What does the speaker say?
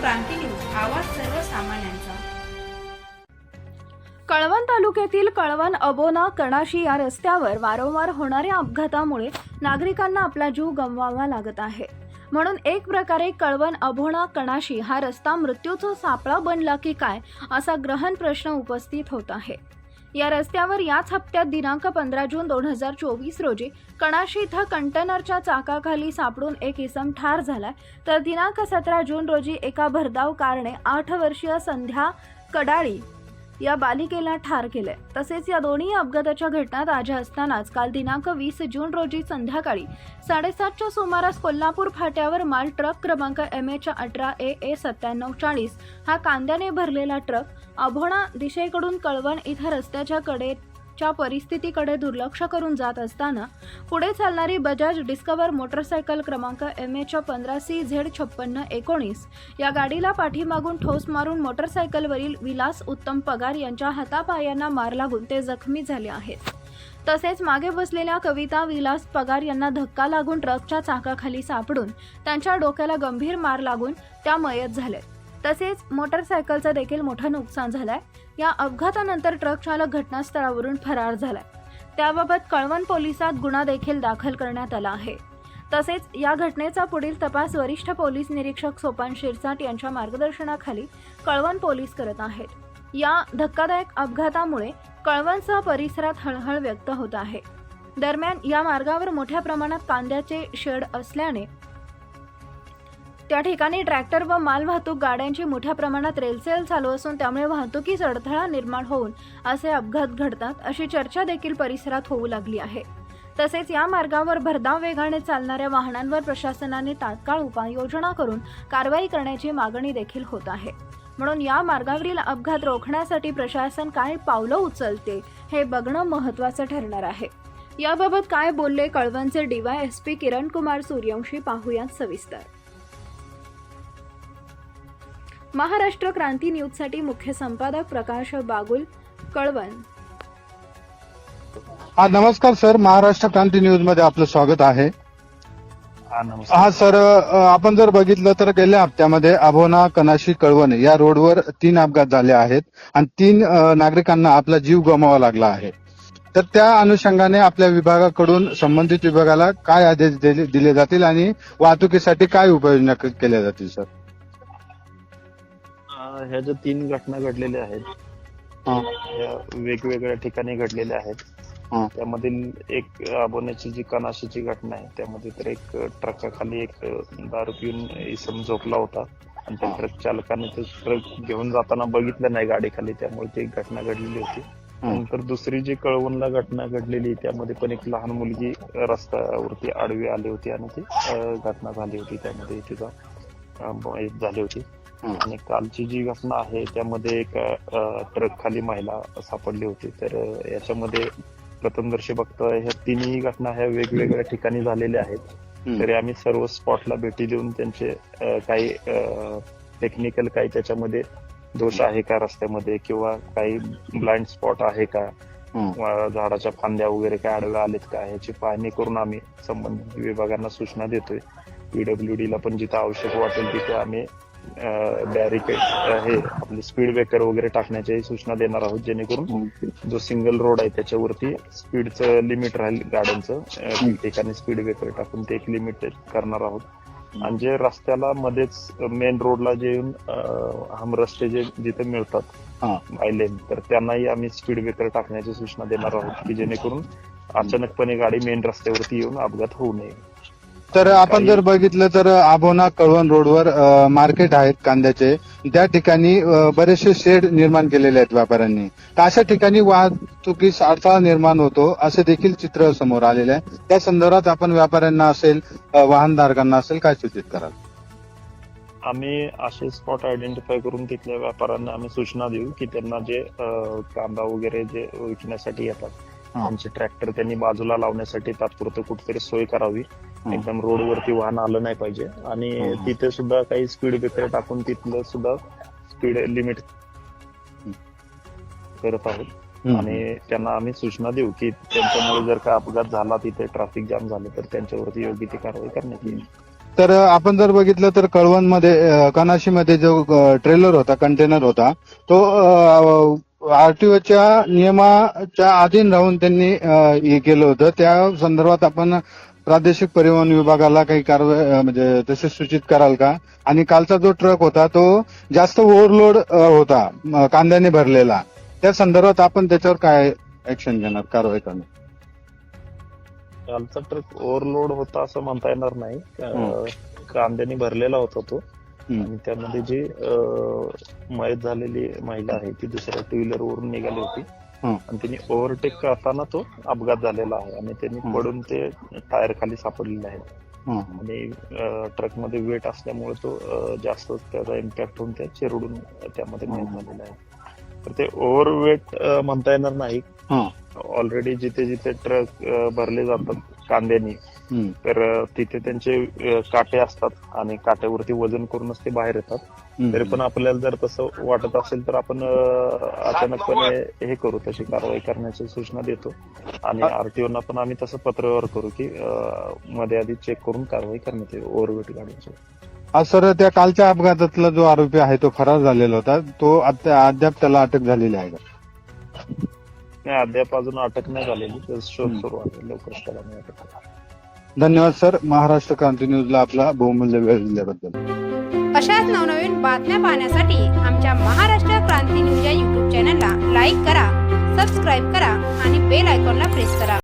क्रांती news आवाज सर्वसामान्यांचा. कळवण तालुक्यातील कळवण अबोना कणाशी या रस्त्यावर वारंवार होणाऱ्या अपघातामुळे नागरिकांना आपला जीव गमवावा लागत आहे. म्हणून एक प्रकारे कळवण अभोणा कणाशी हा रस्ता मृत्यूचा सापळा बनला की काय असा ग्रहण प्रश्न उपस्थित होत आहे. या रस्त्यावर याच हप्त्यात दिनांक पंधरा जून दोन हजार चोवीस रोजी कणाशी इथं कंटेनरच्या चाकाखाली सापडून एक इसम ठार झालाय. तर दिनांक सतरा जून रोजी एका भरधाव कारणे आठ वर्षीय संध्या कडाळी या बालिकेला ठार केले तसेच या दोन्ही अपघाताच्या घटना ताज्या असतानाच काल दिनांक वीस जून रोजी संध्याकाळी साडेसातच्या सुमारास कोल्हापूर फाट्यावर माल ट्रक क्रमांक एम एच अठरा ए ए सत्त्याण्णव चाळीस हा कांद्याने भरलेला ट्रक अभोणा दिशेकडून कळवण इथं रस्त्याच्या कडेच्या परिस्थितीकडे दुर्लक्ष करून जात असताना पुढे चालणारी बजाज डिस्कवर मोटरसायकल क्रमांक एम एच पंधरा सी झेड छप्पन्न एकोणीस या गाडीला पाठीमागून ठोस मारून मोटरसायकलवरील विलास उत्तम पगार यांच्या हातापायांना मार लागून ते जखमी झाले आहेत. तसेच मागे बसलेल्या कविता विलास पगार यांना धक्का लागून ट्रकच्या चाकाखाली सापडून त्यांच्या डोक्याला गंभीर मार लागून त्या मयत झाल्या तसेच मोटरसायकलचं देखील मोठं नुकसान झालंय. या अपघातानंतर ट्रक चालक घटनास्थळावरून फरार झालाय. त्याबाबत कळवण पोलिसात गुन्हा देखील दाखल करण्यात आला आहे. तसेच या घटनेचा पुढील तपास वरिष्ठ पोलीस निरीक्षक सोपान शिरसाट यांच्या मार्गदर्शनाखाली कळवण पोलीस करत आहेत. या धक्कादायक अपघातामुळे कळवणसह परिसरात हळहळ व्यक्त होत आहे. दरम्यान या मार्गावर मोठ्या प्रमाणात कांद्याचे शेड असल्याने त्या ठिकाणी ट्रॅक्टर व मालवाहतूक गाड्यांची मोठ्या प्रमाणात रेलसेल चालू असून त्यामुळे वाहतुकीस अडथळा निर्माण होऊन असे अपघात घडतात अशी चर्चा देखील परिसरात होऊ लागली आहे. तसेच या मार्गावर भरधाव वेगाने चालणाऱ्या वाहनांवर प्रशासनाने तात्काळ उपाययोजना करून कारवाई करण्याची मागणी देखील होत आहे. म्हणून या मार्गावरील अपघात रोखण्यासाठी प्रशासन काय पावलं उचलते हे बघणं महत्त्वाचं ठरणार आहे. याबाबत काय बोलले कळवणचे DY S P Kiran Kumar Suryavanshi पाहूयात सविस्तर. महाराष्ट्र क्रांती न्यूजसाठी मुख्य संपादक प्रकाश बागुल कळवण. हा नमस्कार सर. महाराष्ट्र क्रांती न्यूजमध्ये आपलं स्वागत आहे. हा नमस्कार. सर आपण जर बघितलं तर गेल्या हप्त्यामध्ये अभोना कनाशी कळवण या रोडवर तीन अपघात झाले आहेत आणि तीन नागरिकांना आपला जीव गमवावा लागला आहे. तर त्या अनुषंगाने आपल्या विभागाकडून संबंधित विभागाला काय आदेश दिले दिले जातील आणि वाहतुकीसाठी काय उपाययोजना केल्या जातील सर? ह्या ज्या तीन घटना घडलेल्या आहेत हा. ह्या वेगवेगळ्या ठिकाणी घडलेल्या आहेत. त्यामधील एक अबोण्याची जी कनाशीची घटना आहे त्यामध्ये तर एक ट्रकाखाली एक दारू पिऊन इसम झोपला होता आणि त्या. ट्रक चालकाने ते ट्रक घेऊन जाताना बघितलं नाही गाडीखाली त्यामुळे ती घटना घडलेली होती. नंतर दुसरी जी कळवणला घटना घडलेली त्यामध्ये पण एक लहान मुलगी रस्त्यावरती आडवी आली होती आणि ती घटना झाली होती त्यामध्ये तिचा झाली होती. आणि कालची जी घटना आहे त्यामध्ये एक ट्रक खाली महिला सापडली होती. तर याच्यामध्ये प्रथमदर्शी बघता ह्या तिन्ही घटना ह्या वेगवेगळ्या ठिकाणी झालेल्या आहेत. तरी आम्ही सर्व स्पॉटला भेटी देऊन त्यांचे काही टेक्निकल काही त्याच्यामध्ये दोष आहे का रस्त्यामध्ये किंवा काही ब्लाइंड स्पॉट आहे का? झाडाच्या फांद्या वगैरे काय आडव्या आलेत का? ह्याची पाहणी करून आम्ही संबंधित विभागांना सूचना देतोय. पीडब्ल्यूडी ला पण जिथं आवश्यक वाटेल तिथे आम्ही बॅरिकेड हे आपले स्पीड ब्रेकर वगैरे टाकण्याच्याही सूचना देणार आहोत जेणेकरून जो सिंगल रोड आहे त्याच्यावरती स्पीडचं लिमिट राहील गाड्यांचं. अं, ठिकठिकाणी स्पीड ब्रेकर टाकून ते एक लिमिट करणार आहोत. आणि जे रस्त्याला मध्येच मेन रोडला जे येऊन अं, हमरस्ते जे जिथे मिळतात हा. बाय लेन तर त्यांनाही आम्ही स्पीड ब्रेकर टाकण्याची सूचना देणार आहोत की जेणेकरून अचानकपणे गाडी मेन रस्त्यावरती येऊन अपघात होऊ नये. तर आपण जर बघितलं तर आभोना कळवण रोडवर मार्केट आहेत कांद्याचे त्या ठिकाणी बरेचसे शेड निर्माण केलेले आहेत व्यापाऱ्यांनी तर अशा ठिकाणी वाहतुकीस अडथळा निर्माण होतो असे देखील चित्र समोर आलेले आहे त्या संदर्भात आपण व्यापाऱ्यांना असेल वाहनधारकांना असेल काय सूचित कराल आम्ही असे स्पॉट आयडेंटिफाय करून तिथल्या व्यापाऱ्यांना आम्ही सूचना देऊ की त्यांना जे कांदा वगैरे जे विकण्यासाठी येतात. त्यांचे ट्रॅक्टर त्यांनी बाजूला लावण्यासाठी तात्पुरतं कुठेतरी सोय करावी. एकदम रोडवरती वाहन आलं नाही पाहिजे. आणि. तिथे सुद्धा काही स्पीड ब्रेकर टाकून तिथलं सुद्धा स्पीड लिमिट करत आहोत. आणि त्यांना आम्ही सूचना देऊ की त्यांच्यामुळे जर का अपघात झाला तिथे ट्रॅफिक जाम झालं तर त्यांच्यावरती योग्य ती कारवाई करण्यात येईल. तर आपण जर बघितलं तर कळवणमध्ये कनाशीमध्ये जो ट्रेलर होता कंटेनर होता तो आरटीओच्या नियमाच्या अधीन राहून त्यांनी हे केलं होतं. त्या संदर्भात आपण प्रादेशिक परिवहन विभागाला काही कारवाई म्हणजे तसे सूचित कराल का आणि कालचा जो ट्रक होता तो जास्त ओव्हरलोड होता कांद्याने भरलेला त्या संदर्भात आपण त्याच्यावर काय ऍक्शन घेणार कारवाई करणार कालचा ट्रक ओव्हरलोड होता असं म्हणता येणार नाही अं. कांद्याने भरलेला होता तो हम्म. आणि त्यामध्ये जी अं, मयत झालेली महिला आहे ती दुसऱ्या टू व्हीलर वरून निघाली होती. आणि तिने ओव्हरटेक करताना तो अपघात झालेला आहे आणि त्यांनी. पडून ते टायर खाली सापडलेले आहेत. आणि ट्रकमध्ये वेट असल्यामुळे तो जास्त त्याचा इम्पॅक्ट होऊन त्या चिरडून त्यामध्ये. झालेला आहे तर ते ओव्हर वेट म्हणता येणार नाही. ऑलरेडी जिथे जिथे ट्रक भरले जातात कांद्यानी. तर तिथे त्यांचे काटे असतात आणि काट्यावरती वजन करूनच ते बाहेर येतात. तरी पण आपल्याला जर तसं वाटत असेल तर आपण अचानकपणे हे करू तशी कारवाई करण्याची सूचना देतो. आणि आरटीओना पण आम्ही तसं पत्रव्यवहार करू की मध्ये आधी चेक करून कारवाई करण्यात येईल ओव्हरवेट गाडीची आज सर त्या कालच्या अपघातातला जो आरोपी आहे तो फरार झालेला होता. तो अद्याप त्याला अटक झालेली आहे का? नाही अद्याप अजून अटक नाही झालेली. तर शोध. सुरू आहे. लवकरच त्याला मी अटक करेन. धन्यवाद सर. महाराष्ट्र क्रांती न्यूजला आपला बहुमूल्य वेळ दिल्याबद्दल. अशाच नवनवीन बातम्या पाहण्यासाठी आमच्या महाराष्ट्र क्रांती न्यूज या युट्यूब चॅनलला लाईक करा सबस्क्राईब करा आणि बेल आयकॉनला प्रेस करा.